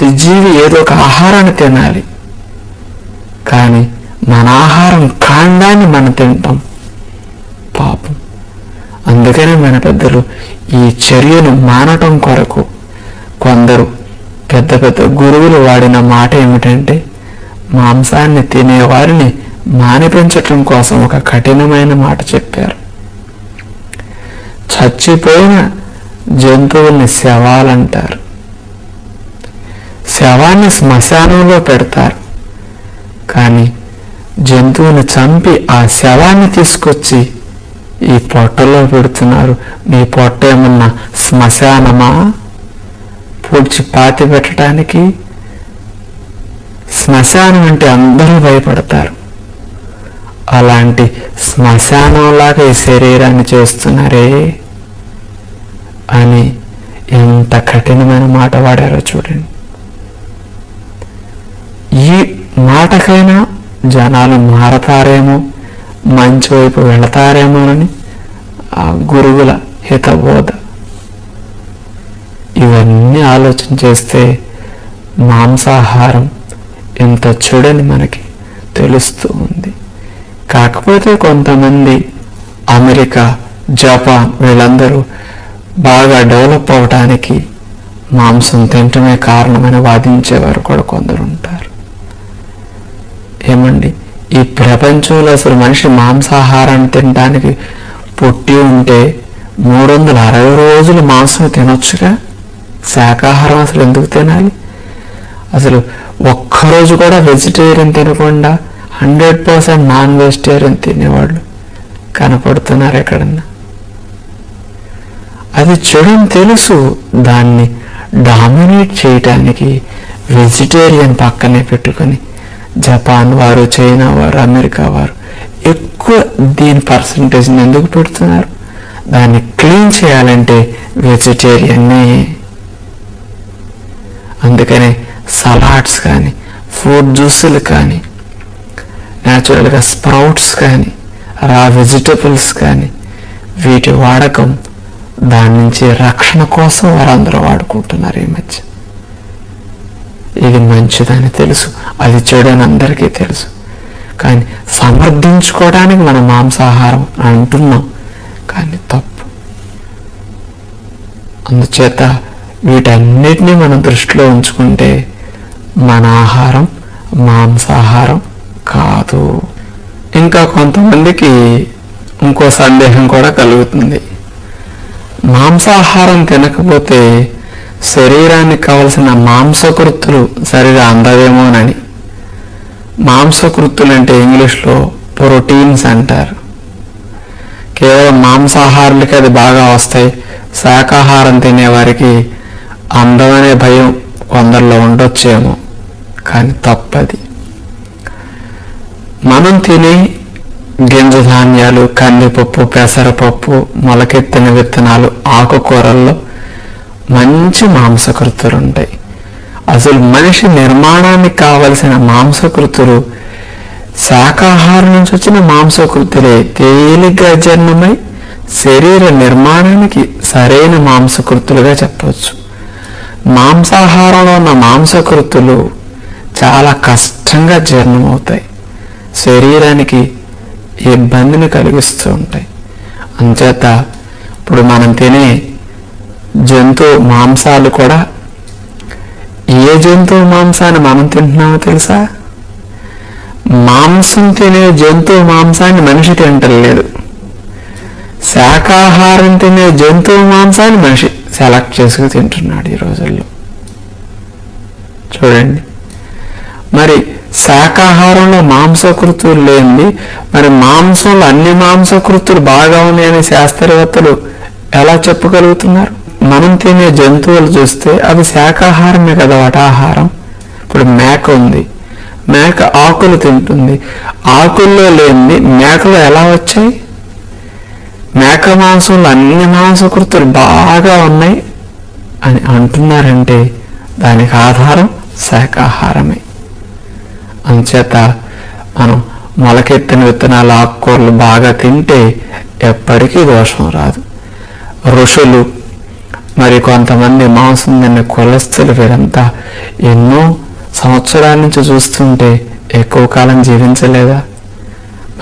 ప్రతి జీవి ఏదో ఒక ఆహారాన్ని తినాలి. కానీ మన ఆహారం కాండాన్ని మనం తింటాం. పాపం. అందుకనే మన పెద్దలు ఈ చర్యను మానటం కొరకు కొందరు పెద్ద పెద్ద గురువులు వాడిన మాట ఏమిటంటే మాంసాన్ని తినేవారిని మానిపించటం కోసం ఒక కఠినమైన మాట చెప్పారు. చచ్చిపోయిన జంతువుల్ని శవాలంటారు. శవాన్ని శ్మశానంలో పెడతారు. కానీ జంతువుని చంపి ఆ శవాన్ని తీసుకొచ్చి ఈ పొట్టలో పెడుతున్నారు. మీ పొట్ట ఏమన్నా శ్మశానమా? పూడ్చి పాతి పెట్టడానికి శ్మశానం అంటే అందరూ భయపడతారు. అలాంటి శ్మశానంలాగా ఈ శరీరాన్ని చేస్తున్నారే అని ఎంత కఠినమైన మాట వాడారో చూడండి. ఈ మాటకైనా జనాలు మారతారేమో మంచి వైపు వెళతారేమోనని ఆ గురువుల హితబోధ. ఇవన్నీ ఆలోచన చేస్తే మాంసాహారం ఎంత చెడని మనకి తెలుస్తూ ఉంది. కాకపోతే కొంతమంది అమెరికా జపాన్ వీళ్ళందరూ బాగా డెవలప్ అవడానికి మాంసం తినటమే కారణమని వాదించేవారు కూడా కొందరు ఉంటారు. ఏమండి? ఈ ప్రపంచంలో అసలు మనిషి మాంసాహారాన్ని తినడానికి పుట్టి ఉంటే మూడు వందల అరవై రోజులు మాంసం తినొచ్చుగా? శాకాహారం అసలు ఎందుకు తినాలి? అసలు ఒక్కరోజు కూడా వెజిటేరియన్ తినకుండా హండ్రెడ్ పర్సెంట్ నాన్ వెజిటేరియన్ తినేవాళ్ళు కనపడుతున్నారు ఎక్కడన్నా. అది చెడుని తెలుసు. దాన్ని డామినేట్ చేయటానికి వెజిటేరియన్ పక్కనే పెట్టుకొని జపాన్ వారు చైనా వారు అమెరికా వారు ఎక్కువ దీని పర్సంటేజ్ని ఎందుకు పెడుతున్నారు? దాన్ని క్లీన్ చేయాలంటే వెజిటేరియన్నే అందుకనే సలాడ్స్ కానీ ఫ్రూట్ జ్యూసులు కానీ న్యాచురల్గా స్ప్రౌట్స్ కానీ రా వెజిటబుల్స్ కానీ వీటి వాడకం దాని నుంచి రక్షణ కోసం వారందరూ వాడుకుంటున్నారు ఈ మధ్య. ఇది మంచిదని తెలుసు. అది చెడని అందరికీ తెలుసు. కానీ సమర్థించుకోవడానికి మనం మాంసాహారం అంటున్నాం. కానీ తప్పు. అందుచేత వీటన్నిటినీ మనం దృష్టిలో ఉంచుకుంటే మన ఆహారం మాంసాహారం కాదు. ఇంకా కొంతమందికి ఇంకో సందేహం కూడా కలుగుతుంది. మాంసాహారం తినకపోతే శరీరానికి కావలసిన మాంసకృత్తులు సరిగా అందవేమోనని. మాంసకృత్తులు అంటే ఇంగ్లీష్లో ప్రోటీన్స్ అంటారు. కేవలం మాంసాహారులకి అది బాగా వస్తాయి. శాకాహారం తినేవారికి అందమనే భయం కొందరిలో ఉండొచ్చేమో కానీ తప్పది. మనం తినే గింజ ధాన్యాలు కందిపప్పు పెసరపప్పు మొలకెత్తిన విత్తనాలు ఆకుకూరల్లో మంచి మాంసకృతులు ఉంటాయి అసలు మనిషి నిర్మాణానికి కావలసిన మాంసకృతులు శాకాహారం నుంచి వచ్చిన మాంసకృతులే తేలిగ్గా జన్మమై శరీర నిర్మాణానికి సరైన మాంసకృతులుగా చెప్పవచ్చు. మాంసాహారంలో ఉన్న మాంసకృతులు చాలా కష్టంగా జీర్ణమవుతాయి శరీరానికి ఇబ్బందిని కలిగిస్తూ ఉంటాయి. అంచేత ఇప్పుడు మనం తినే జంతు మాంసాలు కూడా ఏ జంతువు మాంసాన్ని మనం తింటున్నామో తెలుసా? మాంసం తినే జంతువు మాంసాన్ని మనిషి తింటలేదు శాకాహారం తినే జంతువు మాంసాన్ని మనిషి సెలెక్ట్ చేసుకు తింటున్నాడు ఈ రోజుల్లో. చూడండి. మరి శాకాహారంలో మాంసకృతులు లేనిది మరి మాంసంలో అన్ని మాంసకృతులు బాగా ఉన్నాయని శాస్త్రవేత్తలు ఎలా చెప్పగలుగుతున్నారు? మనం తినే జంతువులు చూస్తే అవి శాకాహారమే కదా వాటి ఆహారం. ఇప్పుడు మేక ఉంది. మేక ఆకులు తింటుంది. ఆకుల్లో లేని మేకలు ఎలా వచ్చాయి? మేక మాంసంలో అన్ని మాంసకృతులు బాగా ఉన్నాయి అని అంటున్నారంటే దానికి ఆధారం శాకాహారమే అంచేత మనం మొలకెత్తిన విత్తనాలు ఆకుకూరలు బాగా తింటే ఎప్పటికీ దోషం రాదు. ఋషులు మరి కొంతమంది మాంసం తిన్న కులస్తులు వీరంతా ఎన్నో సంవత్సరాల నుంచి చూస్తుంటే ఎక్కువ కాలం జీవించలేదా?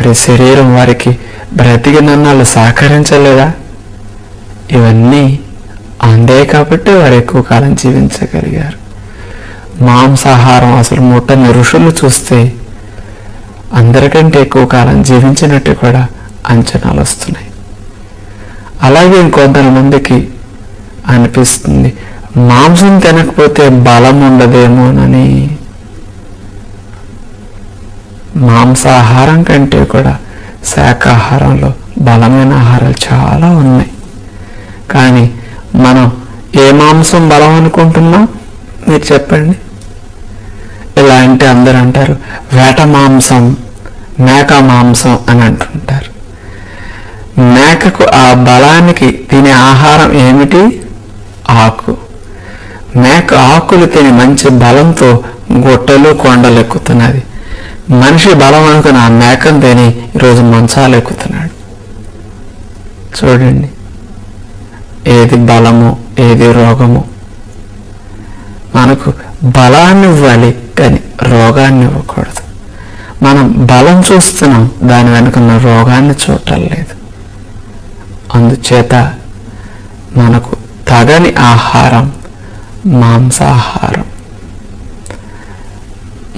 మరి శరీరం వారికి బ్రతికినన్నాళ్ళు సహకరించలేదా? ఇవన్నీ అందే కాబట్టి వారు ఎక్కువ కాలం జీవించగలిగారు. మాంసాహారం అసలు ముట్టని ఋషులు చూస్తే అందరికంటే ఎక్కువ కాలం జీవించినట్టు కూడా అంచనాలు వస్తున్నాయి. అలాగే ఇంకొంతమందికి అనిపిస్తుంది. మాంసం తినకపోతే బలం ఉండదేమోనని మాంసాహారం కంటే కూడా శాకాహారంలో బలమైన ఆహారాలు చాలా ఉన్నాయి. కానీ మనం ఏ మాంసం బలం అనుకుంటున్నాం? మీరు చెప్పండి. ఇలా అంటే అందరూ అంటారు వేట మాంసం మేక మాంసం అని అంటుంటారు. మేకకు ఆ బలానికి తినే ఆహారం ఏమిటి? ఆకు. మేక ఆకులు తిని మంచి బలంతో గుట్టలు కొండలు ఎక్కుతున్నది మనిషి బలం అనుకుని ఆ మేకను తిని ఈరోజు మంచాలు ఎక్కుతున్నాడు చూడండి. ఏది బలము ఏది రోగము? మనకు బలాన్ని ఇవ్వాలి కానీ రోగాన్ని ఇవ్వకూడదు మనం బలం చూస్తున్నాం దాని వెనుకున్న రోగాన్ని చూడటం లేదు అందుచేత మనకు తగని ఆహారం మాంసాహారం.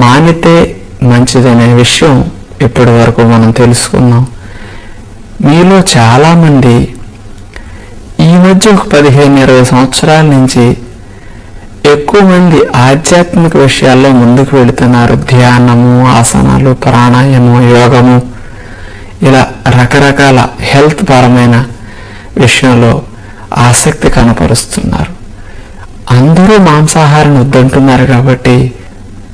మానితే మంచిదనే విషయం ఇప్పటి వరకు మనం తెలుసుకున్నాం. మీలో చాలామంది ఈ మధ్య ఒక పదిహేను ఇరవై సంవత్సరాల నుంచి ఎక్కువ మంది ఆధ్యాత్మిక విషయాల్లో ముందుకు వెళుతున్నారు. ధ్యానము ఆసనాలు ప్రాణాయామం యోగము. ఇలా రకరకాల హెల్త్ పరమైన విషయంలో ఆసక్తి కనపరుస్తున్నారు. అందరూ మాంసాహారం వద్దంటున్నారు కాబట్టి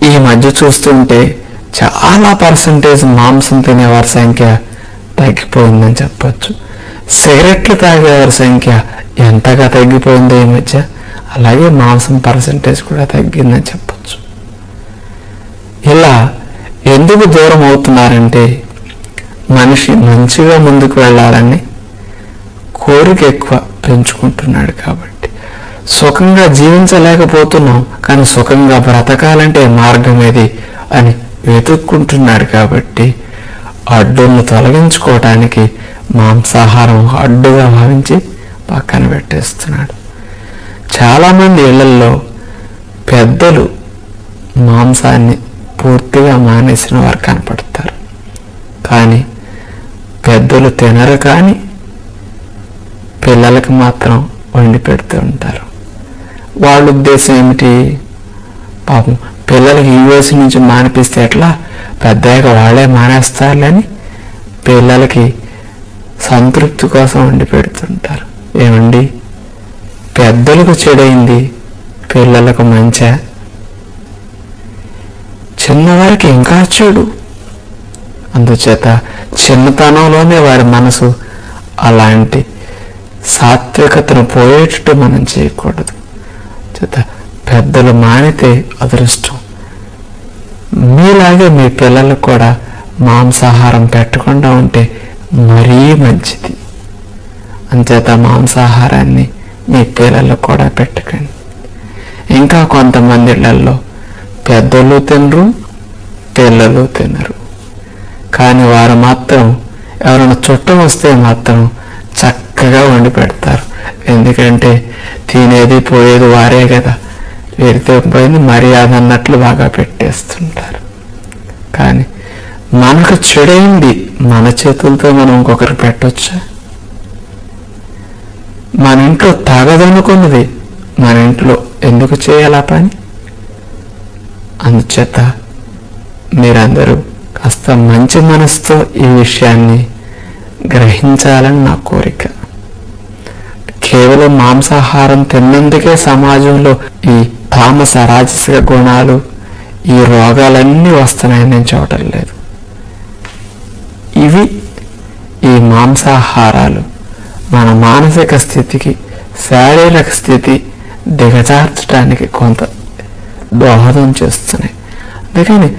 ఈ మధ్య చూస్తుంటే చాలా పర్సంటేజ్ మాంసం తినేవారి సంఖ్య తగ్గిపోయిందని చెప్పచ్చు. సిగరెట్లు తాగేవారి సంఖ్య ఎంతగా తగ్గిపోయిందో ఈ మధ్య అలాగే మాంసం పర్సంటేజ్ కూడా తగ్గిందని చెప్పచ్చు. ఇలా ఎందుకు దూరం అవుతున్నారంటే మనిషి మంచిగా ముందుకు వెళ్ళాలని కోరిక ఎక్కువ. పెంచుకుంటున్నాడు కాబట్టి. సుఖంగా జీవించలేకపోతున్నాం కానీ సుఖంగా బ్రతకాలంటే మార్గం ఏది అని వెతుక్కుంటున్నాడు కాబట్టి అడ్డులను తొలగించుకోవడానికి మాంసాహారం అడ్డుగా భావించి పక్కన పెట్టేస్తున్నాడు. చాలామంది ఇళ్ళల్లో పెద్దలు మాంసాన్ని పూర్తిగా మానేసిన వారు కనపడతారు. కానీ పెద్దలు తినరు కానీ పిల్లలకు మాత్రం వండి పెడుతూ ఉంటారు. వాళ్ళ ఉద్దేశం ఏమిటి? పాపం పిల్లలకి ఈ వయసు నుంచి మానిపిస్తే ఎట్లా? పెద్దగా వాళ్ళే మానేస్తారులని పిల్లలకి సంతృప్తి కోసం వండి పెడుతుంటారు. ఏమండి? పెద్దలకు చెడైంది పిల్లలకు మంచా? చిన్నవారికి ఇంకా చెడు? అందుచేత చిన్నతనంలోనే వారి మనసు అలాంటి సాత్వికతను పోయేటట్టు మనం చేయకూడదు. చేత పెద్దలు మానితే అదృష్టం. మీలాగే మీ పిల్లలకు కూడా మాంసాహారం పెట్టకుండా ఉంటే మరీ మంచిది. అంచేత మాంసాహారాన్ని మీ పిల్లలకు కూడా పెట్టకండి. ఇంకా కొంతమంది ఇళ్ళలో పెద్దలు తినరు పిల్లలు తినరు. కానీ వారు మాత్రం ఎవరైనా చుట్టం వస్తే మాత్రం చక్కగా వండి పెడతారు. ఎందుకంటే తినేది పోయేది వారే కదా. వీరితో పోయింది మర్యాద అన్నట్లు బాగా పెట్టేస్తుంటారు. కానీ మనకు చెడైంది? మన చేతులతో మనం ఇంకొకరికి పెట్టొచ్చా? మన ఇంట్లో తాగదనుకున్నది మన ఇంట్లో ఎందుకు చేయాలా పని? అందుచేత మీరందరూ కాస్త మంచి మనసుతో ఈ విషయాన్ని గ్రహించాలని నా కోరిక. కేవలం మాంసాహారం తిన్నందుకే సమాజంలో ఈ తామస రాజసిక గుణాలు ఈ రోగాలన్నీ వస్తున్నాయని నేను చూడటం లేదు. ఇవి ఈ మాంసాహారాలు. మన మానసిక స్థితికి శారీరక స్థితి దిగజార్చడానికి కొంత దోహదం చేస్తున్నాయి. అందుకని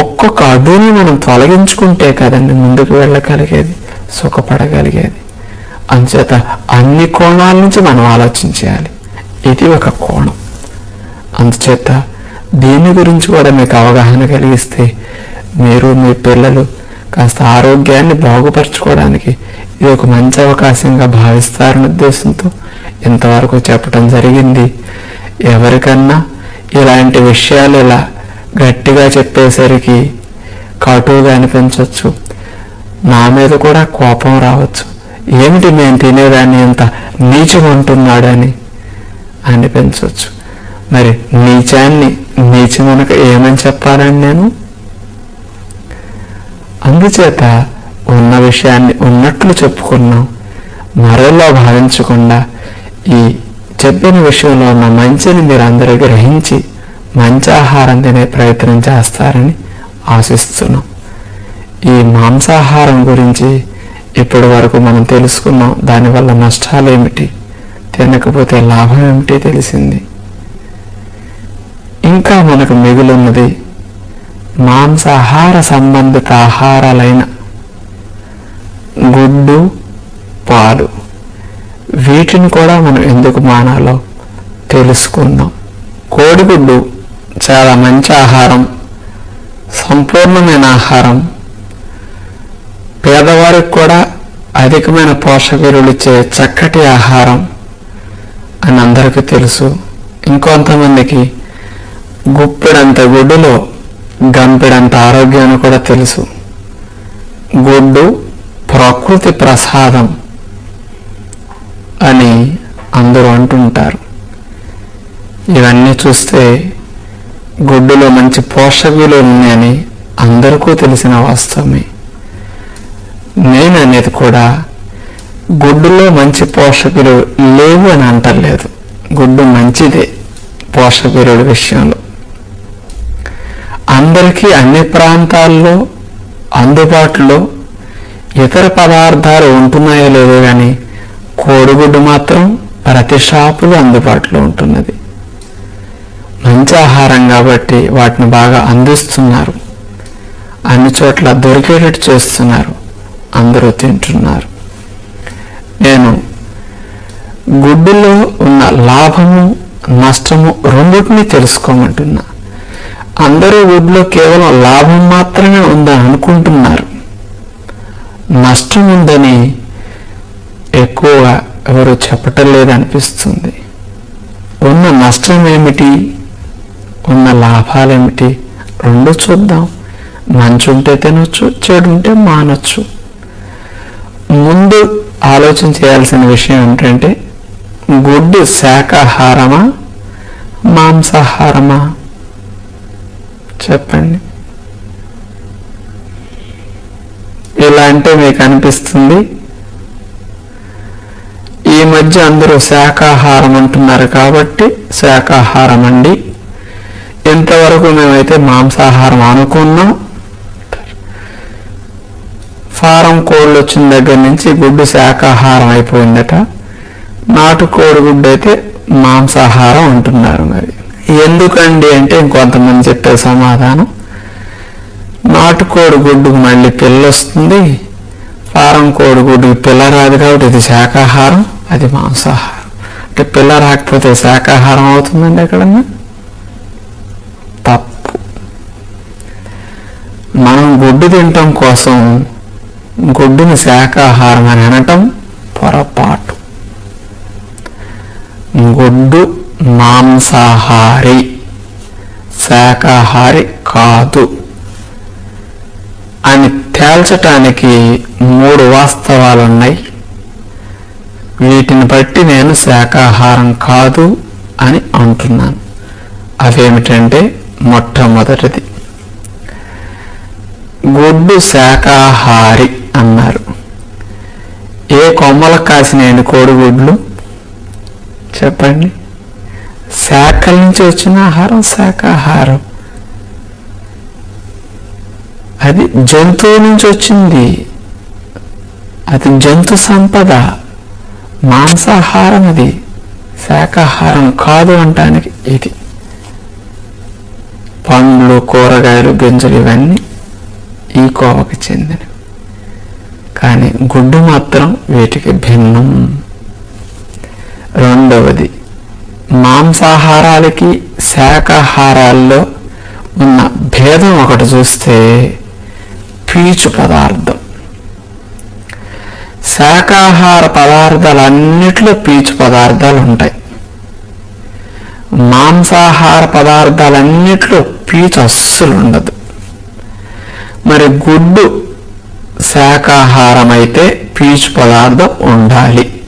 ఒక్కొక్క అడుగుని మనం తొలగించుకుంటే కదండి ముందుకు వెళ్ళగలిగేది సుఖపడగలిగేది. అంచేత అన్ని కోణాల నుంచి మనం ఆలోచించేయాలి ఇది ఒక కోణం. అందుచేత దీని గురించి కూడా మీకు అవగాహన కలిగిస్తే మీరు మీ పిల్లలు కాస్త ఆరోగ్యాన్ని బాగుపరచుకోవడానికి ఇది ఒక మంచి అవకాశంగా భావిస్తారనే ఉద్దేశంతో ఇంతవరకు చెప్పడం జరిగింది. ఎవరికన్నా ఇలాంటి విషయాలు ఇలా గట్టిగా చెప్పేసరికి కటువుగా అనిపించవచ్చు నా మీద కూడా కోపం రావచ్చు. ఏమిటి నేను తినేదాన్ని ఎంత నీచం అంటున్నాడని అనిపించవచ్చు మరి నీచాన్ని నీచమనక ఏమని చెప్పాలని నేను? అందుచేత ఉన్న విషయాన్ని ఉన్నట్లు చెప్పుకున్నాం. మరోలా భావించకుండా ఈ చెప్పిన విషయంలో ఉన్న మంచిని మీరు అందరూ గ్రహించి మంచి ఆహారం తినే ప్రయత్నం చేస్తారని ఆశిస్తున్నాం. ఈ మాంసాహారం గురించి ఇప్పటి వరకు మనం తెలుసుకున్నాం దానివల్ల నష్టాలు ఏమిటి తినకపోతే లాభం ఏమిటి తెలిసింది. ఇంకా మనకు మిగులున్నది మాంసాహార సంబంధిత ఆహారాలైన గుడ్డు పాలు. వీటిని కూడా మనం ఎందుకు మానాలో తెలుసుకుందాం కోడిగుడ్డు చాలా మంచి ఆహారం సంపూర్ణమైన ఆహారం. పేదవారికి కూడా అధికమైన పోషక విలువలు ఇచ్చే చక్కటి ఆహారం అని అందరికీ తెలుసు. ఇంకొంతమందికి గుప్పెడంత గుడ్డులో గంపెడంత ఆరోగ్యాన్ని కూడా తెలుసు. గుడ్డు ప్రకృతి ప్రసాదం అని అందరూ అంటుంటారు. ఇవన్నీ చూస్తే గుడ్డులో మంచి పోషక విలువలు ఉన్నాయని అందరికీ తెలిసిన వాస్తవమే. నేను అనేది కూడా గుడ్డులో మంచి పోషకులు లేవు అని అంటలేదు. గుడ్డు మంచిదే పోషక విషయంలో. అందరికీ అన్ని ప్రాంతాల్లో అందుబాటులో ఇతర పదార్థాలు ఉంటున్నాయో లేదో కానీ కోడిగుడ్డు మాత్రం ప్రతి షాపులో అందుబాటులో ఉంటున్నది. మంచి ఆహారం కాబట్టి వాటిని బాగా అందిస్తున్నారు. అన్ని చోట్ల దొరికేటట్టు చేస్తున్నారు. అందరూ తింటున్నారు. నేను గుడ్డులో ఉన్న లాభము నష్టము రెండింటినీ తెలుసుకోమంటున్నా. అందరూ గుడ్లో కేవలం లాభం మాత్రమే ఉందని అనుకుంటున్నారు. నష్టం ఉందని ఎక్కువగా ఎవరు చెప్పటం లేదనిపిస్తుంది ఉన్న నష్టం ఏమిటి ఉన్న లాభాలేమిటి? రెండు చూద్దాం. మంచి ఉంటే తినొచ్చు చెడు ఉంటే మానొచ్చు. ముందు ఆలోచన చేయాల్సిన విషయం ఏంటంటే గుడ్డు శాకాహారమా మాంసాహారమా? చెప్పండి. ఇలా అంటే మీకు అనిపిస్తుంది ఈ మధ్య అందరూ శాకాహారం అంటున్నారు కాబట్టి శాకాహారం అండి ఇంతవరకు మేమైతే మాంసాహారం అనుకున్నాం. ఫారం కోళ్ళు వచ్చిన దగ్గర నుంచి గుడ్డు శాకాహారం అయిపోయిందట. నాటుకోడి గుడ్డు అయితే మాంసాహారం అంటున్నారు మరి. ఎందుకండి అంటే ఇంకొంతమంది చెప్పే సమాధానం? నాటుకోడి గుడ్డుకు మళ్ళీ పిల్ల వస్తుంది. ఫారం కోడి గుడ్డుకి పిల్ల రాదు కాబట్టి ఇది శాకాహారం అది మాంసాహారం. అంటే పిల్ల రాకపోతే శాకాహారం అవుతుందండి ఎక్కడన్నా? తప్పు. మనం గుడ్డు తినటం కోసం గుడ్డుని శాకాహారం అని అనటం పొరపాటు. గుడ్డు మాంసాహారి శాఖాహారి కాదు. అని తేల్చటానికి మూడు వాస్తవాలు ఉన్నాయి వీటిని బట్టి నేను శాకాహారం కాదు అని అంటున్నాను. అవేమిటంటే మొట్టమొదటిది. గుడ్డు శాకాహారి అన్నారు. ఏ కొమ్మలకు కాసినాయండి కోడిగుడ్లు? చెప్పండి. శాఖల నుంచి వచ్చిన ఆహారం శాకాహారం అది జంతువు నుంచి వచ్చింది. అది జంతు సంపద. మాంసాహారం అది. శాకాహారం కాదు అంటానికి ఇది. పండ్లు కూరగాయలు గింజలు ఇవన్నీ ఈ కోవకు చెందినవి. కానీ గుడ్డు మాత్రం వీటికి భిన్నం. రెండవది మాంసాహారాలకి శాకాహారాల్లో ఉన్న భేదం ఒకటి చూస్తే పీచు పదార్థం. శాకాహార పదార్థాలన్నిటిలో పీచు పదార్థాలు ఉంటాయి. మాంసాహార పదార్థాలన్నిట్లో పీచు అస్సలు ఉండదు. మరి గుడ్డు శాకాహారమైతే పీచు పదార్థం ఉండాలి.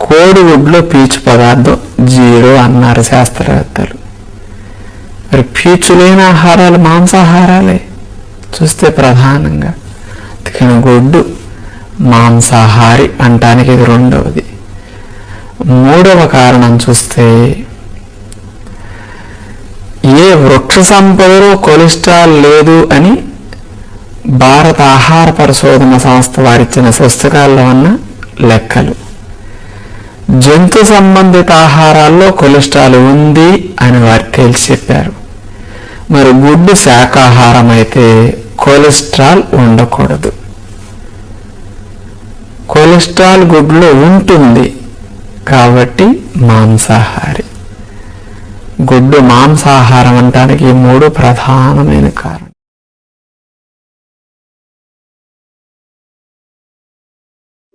కోడిగుడ్లో పీచు పదార్థం జీరో అన్నారు శాస్త్రవేత్తలు. మరి పీచు లేని ఆహారాలు మాంసాహారాలే? చూస్తే ప్రధానంగా. తిన గుడ్డు మాంసాహారి అంటానికి ఇది రెండవది. మూడవ కారణం చూస్తే ఏ వృక్ష సంపదలో కొలెస్ట్రాల్ లేదు అని భారత ఆహార పరిశోధన సంస్థ వారిచ్చిన పుస్తకాల్లో ఉన్న లెక్కలు. జంతు సంబంధిత ఆహారాల్లో కొలెస్ట్రాల్ ఉంది అని వారు తేల్చి చెప్పారు. మరి గుడ్డు శాకాహారం అయితే కొలెస్ట్రాల్ ఉండకూడదు. కొలెస్ట్రాల్ గుడ్లో ఉంటుంది కాబట్టి మాంసాహారి. గుడ్డు మాంసాహారం అంటానికి మూడు ప్రధానమైన కారణం.